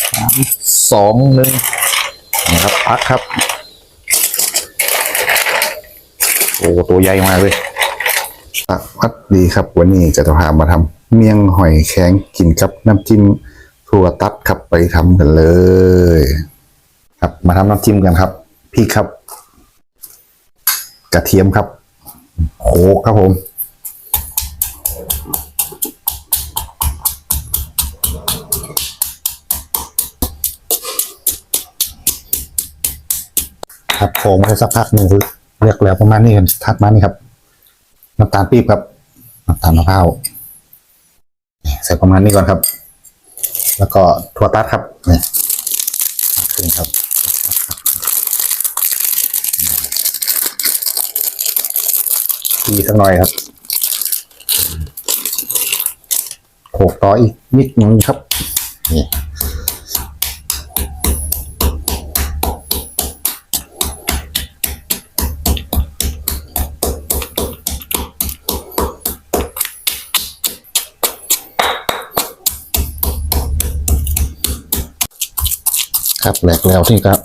สามสองหนึ่งนี่ครับพักครับ โอ้ตัวใหญ่มากเลยสวัสดีครับวันนี้จะพามาทำเมี่ยงหอยแข็งกินกับน้ำจิ้มถั่วตัดครับไปทำกันเลย ครับมาทำน้ำจิ้มกันครับพริกครับ กระเทียมครับ โขกครับผม ครับโขลกไปสักพักหนึ่งเรียกแล้วประมาณนี้กันทัดมานี่ครับน้ำตาลปี๊บครับน้ำตาลมะพร้าวใส่ประมาณนี้ก่อนครับ แล้วก็ถั่วตัดครับนี่ขึ้นครับดีสักหน่อยครับโขกต่ออีกนิดนึงครับนี่ ครับแหลกแล้วที่ครับ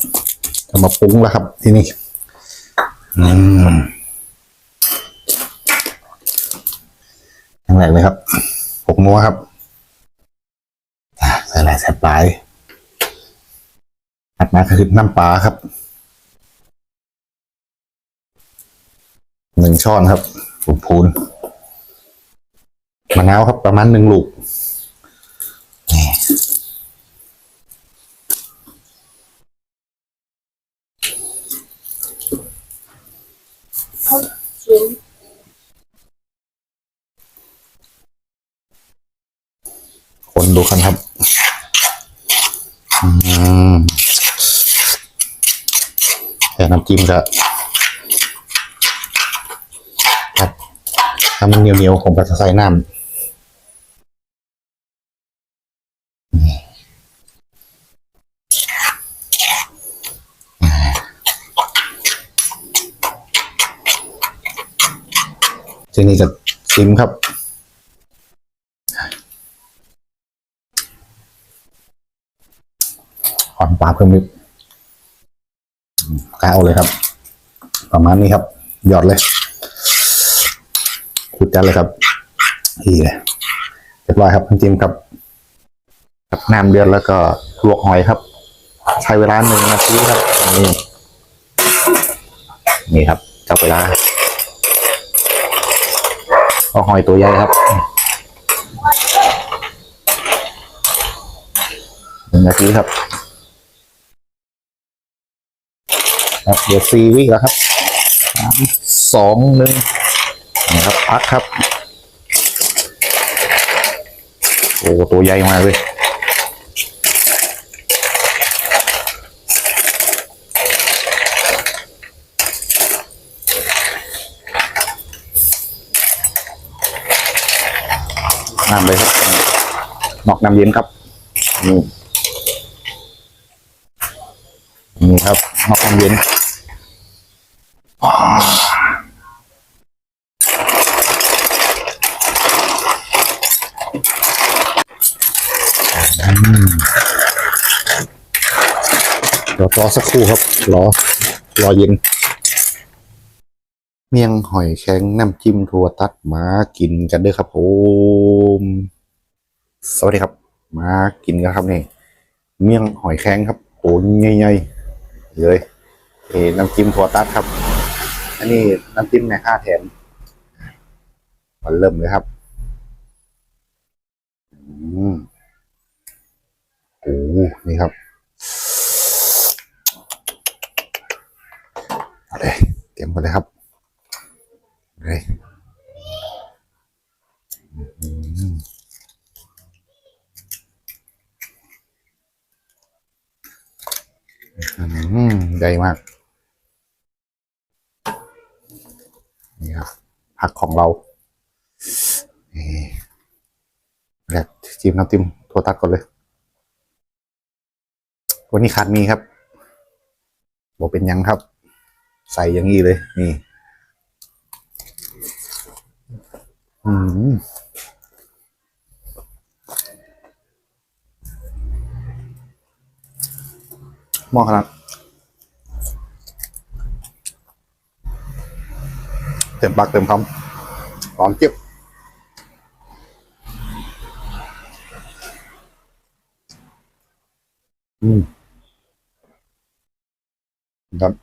จะมาปรุงแล้วครับที่นี่อืมอย่งแรกเลยครับผงนัวครับใส่อะไรใส่ปลายอัดมาคือน้ำปลาครับหนึ่งช้อนครับปูนพูนมะนาวครับประมาณหนึ่งลูก ดูกันครับแต่น้ำจิ้มจะครับถ้ามันเหนียวๆผมก็จะใส่น้ำนี่ทีนี้จะชิมครับ อนปลาเพิ่มนิดก้าเอาเลยครับ ประมาณนี้ครับ หยอดเลยขุดจัดเลยครับนี่เลยเรียบร้อยครับน้ำจิ้มครับกับน้ำเดือดแล้วก็ลวกหอยครับ ใช้เวลาหนึ่งนาทีครับ นี่นี่ครับจับเวลาเอาหอยตัวใหญ่ครับหนึ่งนาทีครับ ครับเดี๋ยวซีวิแล้วครับสามสองหนึ่งนะครับพักครับโอ้ตัวใหญ่มากเลยน้ำเลยครับนอกน้ำเย็นครับนี่นี่ ครับนอกน้ำเย็นเดี๋ยวรอสักครู่ครับ รอ รอเย็น เมี่ยงหอยแข็งน้ำจิ้มถั่วตัดมากินกันเด้วยครับผมสวัสดีครับ มากินกันครับนี่ เมี่ยงหอยแข็งครับโอ้ใหญ่ๆ เลยนี่น้ำจิ้มถั่วตัดครับ อันนี้น้ำจิ้มในค่าแถมมาเริ่มเลยครับ อืมโอ้นี่ครับเอาเลยเตรียมกันเลยครับเลยอืมอื มาก นี่ครับ ผักของเรานี่แรกจิ้มน้ำจิ้มถั่วตัดก่อนเลย วันนี้ขาดมีครับบอกเป็นยังครับ ใส่อย่างนี้เลย นี่อืมหม้อขนาด เต็มปากเต็มคำหอมเจี๊ยบอืมครับ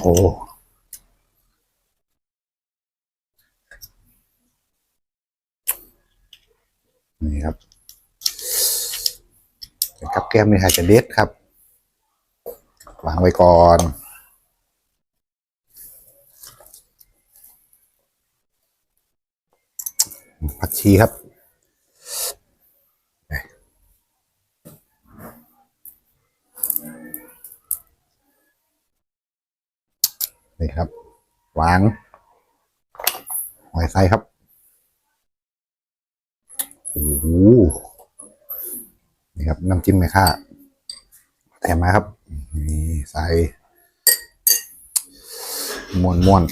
โอ้นี่ครับกับแก้มนี่ค่ะจะเด็ดครับ วางไว้ก่อนผักชีครับนี่ครับวางหอยไซครับโอ้โหนี่ครับน้ำจิ้มไหมค่ะแถมมาครับนี่ ใส่ม้วนม้วน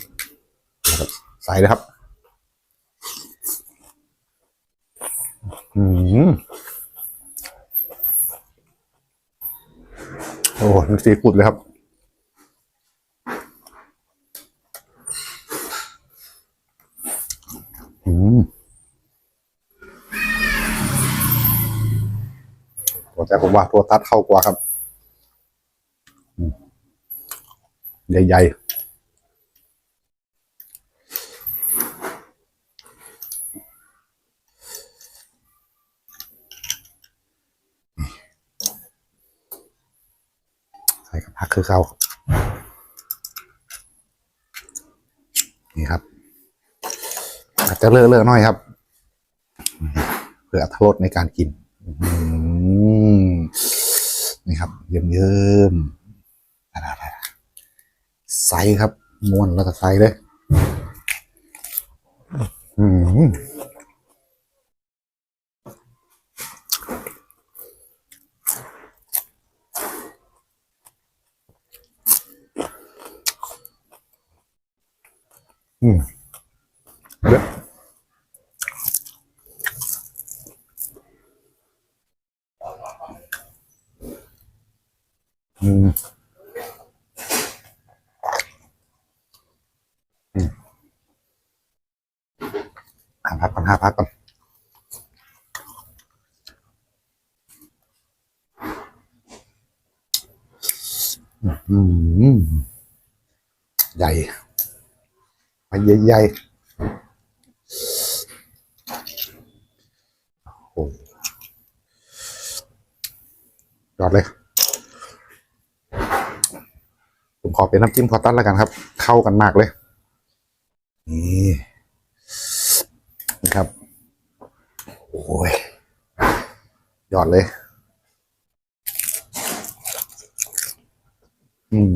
นะครับใส่เลยครับ อืมโอ้นึกซีฟู้ดเลยครับอืมแต่ผมว่าตัวตัดเข้ากว่าครับอืม ใหญ่ๆ ใส่กับผักคือเขานี่ครับ อาจจะเลอะเลอะหน่อยครับ เพื่ออรรถรสในการกินนี่ครับ เยิ้มเยิ้มๆ ใสครับม้วนแล้วก็ใสเลย อืมอืมเด็ด อืมอืมหา พักก่อนหาพักก่อนอืมใหญ่ใหญ่โอ้ยอดเลยผมขอเป็นน้ำจิ้มพอตันแล้วกันครับ เข้ากันมากเลย นี่นะครับ โอ้ยหยอดเลย อืม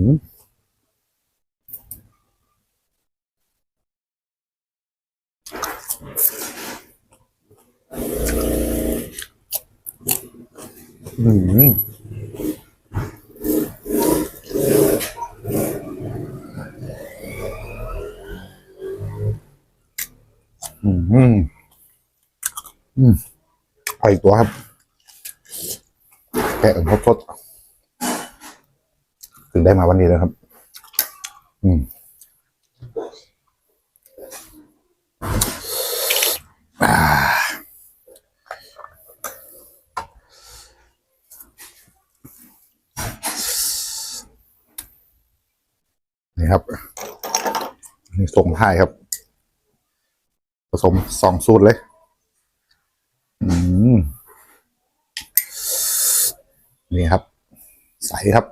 อืม อืม อืม อืมเอาอีก ตัวครับแกะทดทดๆถึงได้มาวันนี้แล้วครับ อืมอ่านี่ครับ นี่ส่งท้ายครับ ผสมสองสูตรเลย อืม นี่ครับ ใสครับ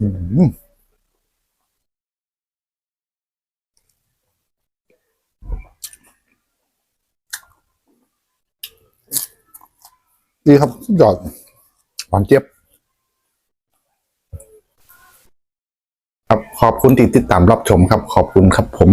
อืมดีครับยอดหวานเจี๊ยบครับขอบคุณที่ติดตามรับชมครับ ขอบคุณครับผม